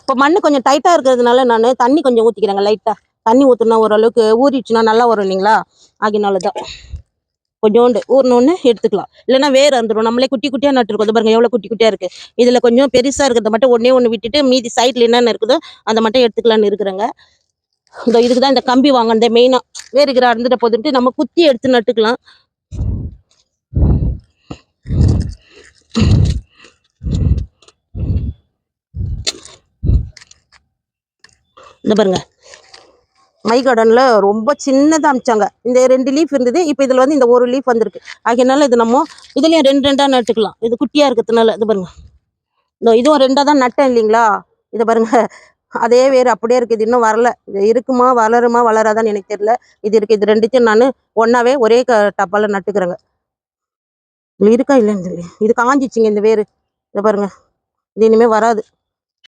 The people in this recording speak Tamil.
இப்போ மண்ணு கொஞ்சம் டைட்டாக இருக்கிறதுனால நான் தண்ணி கொஞ்சம் ஊற்றிக்கிறேங்க லைட்டாக தண்ணி ஊற்றுனா ஓரளவுக்கு ஊறிடுச்சுன்னா நல்லா வரும் இல்லைங்களா? ஆகினால தான் கொஞ்சோண்டு ஊறினோன்னு எடுத்துக்கலாம். இல்லைன்னா வேறு வந்துடும் நம்மளே குட்டி குட்டியாக நட்டுருக்கோம். பாருங்க எவ்வளோ குட்டி குட்டியாக இருக்குது இதில் கொஞ்சம் பெருசாக இருக்கிறத மட்டும் ஒன்றே ஒன்று விட்டுட்டு மீதி சைடில் என்னென்ன இருக்குதோ அதை மட்டும் எடுத்துக்கலான்னு இருக்கிறேங்க. இந்த இதுக்கு தான் இந்த கம்பி வாங்கினதே மெயினாக வேறு இருக்கிற அறந்துட்ட போதுன்ட்டு நம்ம குத்தி எடுத்து நட்டுக்கலாம். இந்த பாருங்க. மை கார்டனில் ரொம்ப சின்னதாக அமிச்சாங்க. இந்த ரெண்டு லீஃப் இருந்தது இப்போ இதில் வந்து இந்த ஒரு லீஃப் வந்திருக்கு. ஆகையனால இது நம்ம இதுலேயும் ரெண்டு ரெண்டாக நட்டுக்கலாம். இது குட்டியாக இருக்கிறதுனால இது பாருங்க. இந்த இதுவும் ரெண்டாக தான் நட்டேன் இல்லைங்களா? இதை பாருங்க. அதே வேறு அப்படியே இருக்குது. இது இன்னும் வரல. இது இருக்குமா வளருமா வளராதான்னு எனக்கு தெரியல. இது இருக்குது இது ரெண்டுத்தையும் நான் ஒன்றாவே ஒரே க டப்பாவில் நட்டுக்கிறேங்க. இருக்கா இல்லைன்னு தெரியல. இது காஞ்சிச்சுங்க இந்த வேர். இதை பாருங்க. இது இனிமேல் வராது.